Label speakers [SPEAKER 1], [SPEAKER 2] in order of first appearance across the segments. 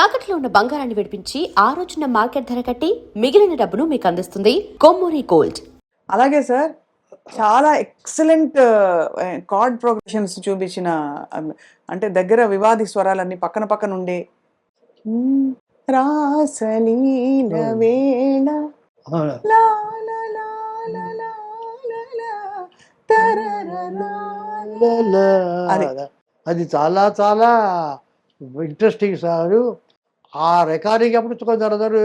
[SPEAKER 1] తాకట్లో ఉన్న బంగారాన్ని విడిపించి ఆ రోజున మార్కెట్ ధర కట్టి మిగిలిన డబ్బును మీకు అందిస్తుంది కొమ్మూరి గోల్డ్
[SPEAKER 2] అలాగే సార్ చాలా ఎక్సలెంట్ కార్డ్ ప్రోగ్రెషన్స్ చూపించిన అంటే దగ్గర వివాది స్వరాలన్నీ పక్కన పక్కన ఉండే. రాసలీల. వేళ. అది
[SPEAKER 3] చాలా చాలా ఇంట్రెస్టింగ్ సార్ ఆ రికార్డింగ్ అప్పుడు కొందరు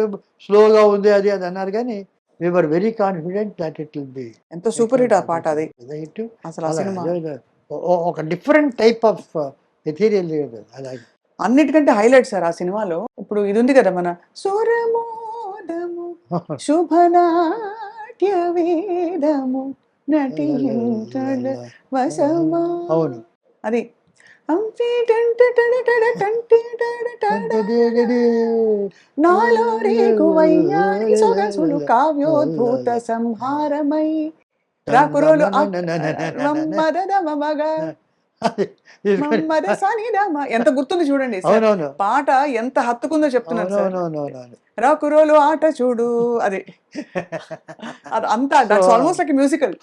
[SPEAKER 3] స్లోగా ఉంది అది అది అన్నారు కానీ we're very confident that it will be
[SPEAKER 2] ఎంత సూపర్ హిట్ ఆ పాట అది.
[SPEAKER 3] హిట్.
[SPEAKER 2] అసలు
[SPEAKER 3] ఒక డిఫరెంట్ టైప్ ఆఫ్ మెటీరియల్ అలాగే
[SPEAKER 2] అన్నిటికంటే హైలైట్ సార్ ఆ సినిమాలో. ఇప్పుడు ఇది ఉంది కదా మన సురమోదము శుభనాట్య వేదము వసమా
[SPEAKER 3] అవును.
[SPEAKER 2] అది నాలో రేగువయ్యారి సొగసులు కావ్యోద్భూత సంహారమై రాకురోలు మదద ఎంత గుర్తుంది చూడండి పాట ఎంత హత్తుకుందో చెప్తున్నాను రాకురోలు ఆట చూడు అది అది అంతా almost like musical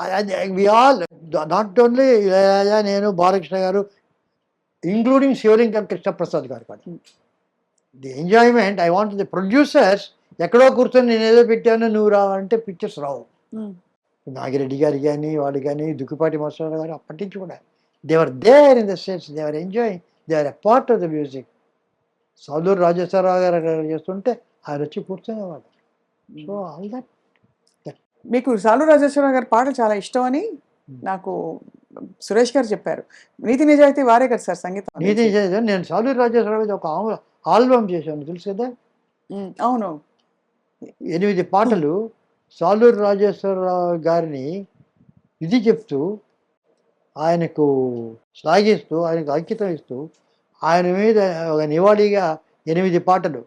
[SPEAKER 3] not only నేను బాలకృష్ణ గారు ఇంక్లూడింగ్ శివలింగం కృష్ణప్రసాద్ గారు కూడా the enjoyment I want the producers ఎక్కడో కూర్చొని నేను ఏదో పెట్టాను నువ్వు రావంటే పిక్చర్స్ రావు. నాగిరెడ్డి గారు కానీ వాడు కానీ దుక్కిపాటి మసూర గారు అప్పటి నుంచి కూడా. They were there in the sense they were enjoying they were a part of the music Saluri Rajeswararao garu చేస్తుంటే ఆయన వచ్చి కూర్చునేవాడు సో ఆల్ దట్
[SPEAKER 2] మీకు సాలు రాజేశ్వరరావు గారి పాటలు చాలా ఇష్టం అని నాకు సురేష్ గారు చెప్పారు. నీతి నిజాయితీ వారే కదా సార్ సంగీతం
[SPEAKER 3] నీతి చేశాను నేను సాలూరు రాజేశ్వరరావు మీద ఒక ఆల్బమ్ చేశాను తెలుసు కదా?
[SPEAKER 2] అవును.
[SPEAKER 3] ఎనిమిది పాటలు సాలూరు రాజేశ్వరరావు గారిని ఇది చెప్తూ ఆయనకు శ్లాఘిస్తూ ఆయనకు అంకితం ఇస్తూ ఆయన మీద ఒక నివాళిగా ఎనిమిది పాటలు.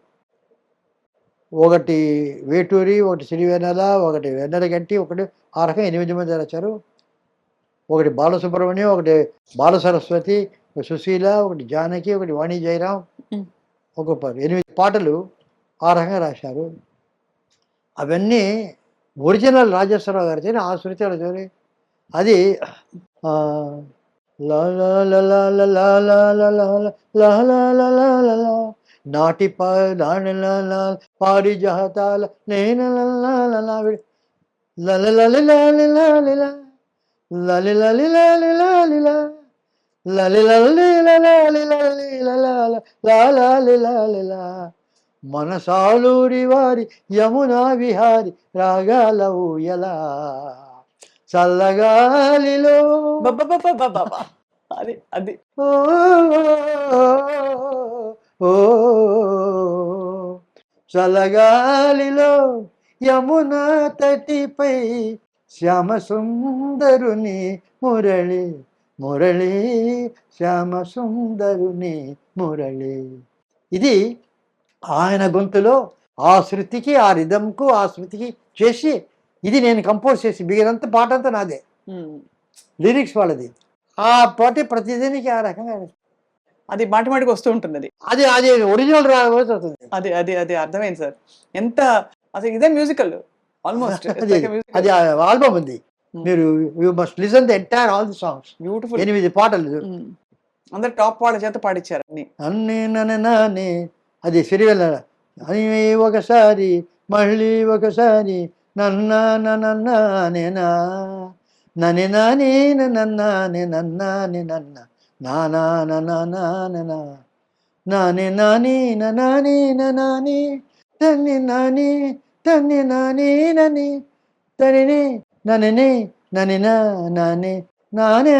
[SPEAKER 3] ఒకటి వేటూరి ఒకటి సిరివెన్నెల ఒకటి వెన్నెలగంటి ఒకటి ఆ రకం ఎనిమిది మంది రాశారు. ఒకటి బాలసుబ్రహ్మణ్యం ఒకటి బాల సరస్వతి ఒక సుశీల ఒకటి జానకి ఒకటి వాణి జయరాం. ఒక ఎనిమిది పాటలు ఆ రకంగా రాశారు అవన్నీ ఒరిజినల్ రాజేశ్వరరావు గారి చేరి ఆ శృతిలో చూరి అది నాటి పారిజాతాల నేను లా లలి లలి లలి లలి లా. లలి లలి లలి లలి లలాల. లాలాలి లాలి లా. మనసాలూరి వారి యమునా విహారి రాగాల ఊయలా చల్లగాలిలో.
[SPEAKER 2] అది అది
[SPEAKER 3] ఓ ఓ చల్లగాలిలో యమునా తటిపై శ్యామ సుందరుని మురళి మురళి శ్యామ సుందరుని మురళి. ఇది ఆయన గొంతులో ఆ శృతికి ఆ రిధంకు ఆ శృతికి చేసి ఇది నేను కంపోజ్ చేసి మిగిలినంత పాట అంతా నాదే. లిరిక్స్ వాళ్ళది. ఆ పాట ప్రతిదానికి ఆ రకంగా
[SPEAKER 2] అది మాటి మాటికి వస్తూ ఉంటుంది అది
[SPEAKER 3] అది అది ఒరిజినల్ రావచ్చు
[SPEAKER 2] అది అది అది అర్థమైంది సార్. ఎంత అసలు ఇదే మ్యూజికల్ ఆల్మోస్ట్
[SPEAKER 3] అది ఆల్బమ్ ఉంది.
[SPEAKER 2] Hmm.
[SPEAKER 3] మీరు you must listen the entire all the songs
[SPEAKER 2] beautiful
[SPEAKER 3] ఎనిమిది పాటలు.
[SPEAKER 2] అందరు టాప్ వాళ్ళ చేత పాడించారు అన్ని.
[SPEAKER 3] అన్ని నన్ను నాని. అది సిరివెల్ల అని ఒకసారి మళ్ళీ ఒకసారి నన్న నన్ననేనా నని నాని నన్నాని నన్నాని నన్న నానా ననా నాని నాని నాని నాని. తన్ని నాని తన్ని నాని నని తనిని నని నని నాని నానే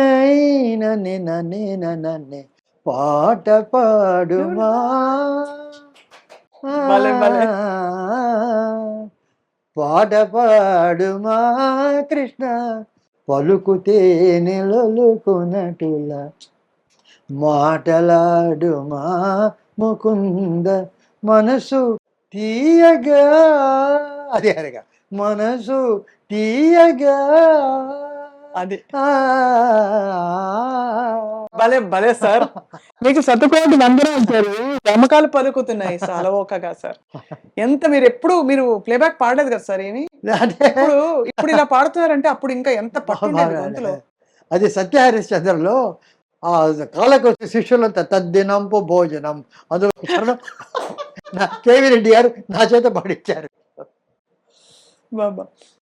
[SPEAKER 3] నని నని నని. పాట పాడుమా. పాట పాడుమా కృష్ణ పలుకుతే నిలలుకునటుల మాటలాడుమా ముకుంద మనసు తీయగా అదే అరగా మనసు తీయగా.
[SPEAKER 2] అది. భలే భలే సార్. మీకు సతుకోటి వందనాలు సార్. గమకాలు పలుకుతున్నాయి సాలవోకగా సార్. ఎంత మీరు ఎప్పుడు మీరు ప్లేబ్యాక్ పాడలేదు కదా సార్ ఏమి? ఇప్పుడు ఇప్పుడు ఇలా పాడుతున్నారంటే అప్పుడు ఇంకా ఎంత పట్టుండేది గొంతులో?
[SPEAKER 3] అది సత్యహరిశ్చంద్రలో ఆ కాళ్ళకు వచ్చే శిష్యులంతా తద్దినంపు భోజనం. అందులో కేవీ రెడ్డి గారు నా చేత పాడించారు
[SPEAKER 2] బాబా.